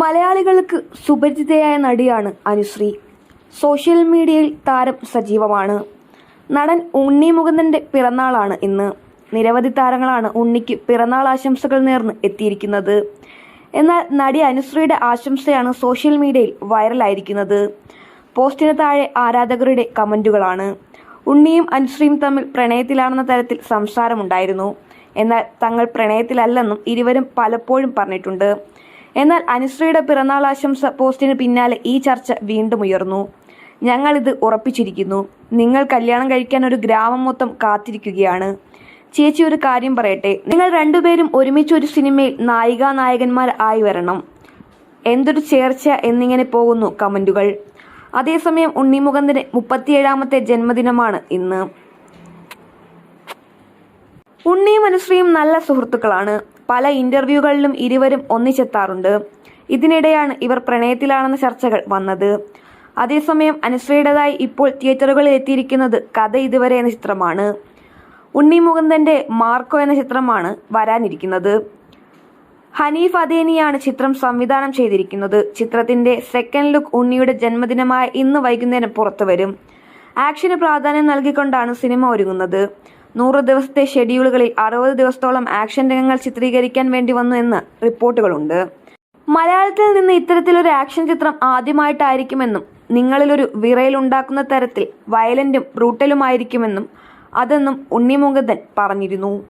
മലയാളികൾക്ക് സുപരിചിതയായ നടിയാണ് അനുശ്രീ. സോഷ്യൽ മീഡിയയിൽ താരം സജീവമാണ്. നടൻ ഉണ്ണി മുകുന്ദന്റെ പിറന്നാളാണ് ഇന്ന്. നിരവധി താരങ്ങളാണ് ഉണ്ണിക്ക് പിറന്നാൾ ആശംസകൾ നേർന്ന് എത്തിയിരിക്കുന്നത്. എന്നാൽ നടി അനുശ്രീയുടെ ആശംസയാണ് സോഷ്യൽ മീഡിയയിൽ വൈറലായിരിക്കുന്നത്. പോസ്റ്റിന് താഴെ ആരാധകരുടെ കമന്റുകളാണ് ഉണ്ണിയും അനുശ്രീയും തമ്മിൽ പ്രണയത്തിലാണെന്ന തരത്തിൽ സംസാരമുണ്ടായിരുന്നു. എന്നാൽ തങ്ങൾ പ്രണയത്തിലല്ലെന്നും ഇരുവരും പലപ്പോഴും പറഞ്ഞിട്ടുണ്ട്. എന്നാൽ അനുശ്രീയുടെ പിറന്നാൾ ആശംസ പോസ്റ്റിന് പിന്നാലെ ഈ ചർച്ച വീണ്ടും ഉയർന്നു. ഞങ്ങളിത് ഉറപ്പിച്ചിരിക്കുന്നു. നിങ്ങൾ കല്യാണം കഴിക്കാൻ ഒരു ഗ്രാമം മൊത്തം കാത്തിരിക്കുകയാണ്. ചേച്ചി ഒരു കാര്യം പറയട്ടെ. നിങ്ങൾ രണ്ടുപേരും ഒരുമിച്ച് ഒരു സിനിമയിൽ നായികാ നായകന്മാർ ആയി വരണം. എന്തൊരു ചേർച്ച എന്നിങ്ങനെ പോകുന്നു കമന്റുകൾ. അതേസമയം ഉണ്ണിമുഖന്തിന് മുപ്പത്തിയേഴാമത്തെ ജന്മദിനമാണ് ഇന്ന്. ഉണ്ണിയും അനുശ്രീയും നല്ല സുഹൃത്തുക്കളാണ്. പല ഇന്റർവ്യൂകളിലും ഇരുവരും ഒന്നിച്ചെത്താറുണ്ട്. ഇതിനിടെയാണ് ഇവർ പ്രണയത്തിലാണെന്ന ചർച്ചകൾ വന്നത്. അതേസമയം അനുശ്രീയുടേതായി ഇപ്പോൾ തിയേറ്ററുകളിൽ എത്തിയിരിക്കുന്നത് കഥ ഇതുവരെ എന്ന ചിത്രമാണ്. ഉണ്ണി മുകുന്ദന്റെ മാർക്കോ എന്ന ചിത്രമാണ് വരാനിരിക്കുന്നത്. ഹനീഫ് അദേനിയാണ് ചിത്രം സംവിധാനം ചെയ്തിരിക്കുന്നത്. ചിത്രത്തിന്റെ സെക്കൻഡ് ലുക്ക് ഉണ്ണിയുടെ ജന്മദിനമായ ഇന്ന് വൈകുന്നേരം പുറത്തുവരും. ആക്ഷന് പ്രാധാന്യം നൽകിക്കൊണ്ടാണ് സിനിമ ഒരുങ്ങുന്നത്. നൂറ് ദിവസത്തെ ഷെഡ്യൂളുകളിൽ അറുപത് ദിവസത്തോളം ആക്ഷൻ രംഗങ്ങൾ ചിത്രീകരിക്കാൻ വേണ്ടി വന്നു എന്ന് റിപ്പോർട്ടുകളുണ്ട്. മലയാളത്തിൽ നിന്ന് ഇത്തരത്തിലൊരു ആക്ഷൻ ചിത്രം ആദ്യമായിട്ടായിരിക്കുമെന്നും നിങ്ങളിലൊരു വിറയിലുണ്ടാക്കുന്ന തരത്തിൽ വയലന്റും ബ്രൂട്ടലുമായിരിക്കുമെന്നും അതെന്നും ഉണ്ണിമുകുന്ദൻ പറഞ്ഞിരുന്നു.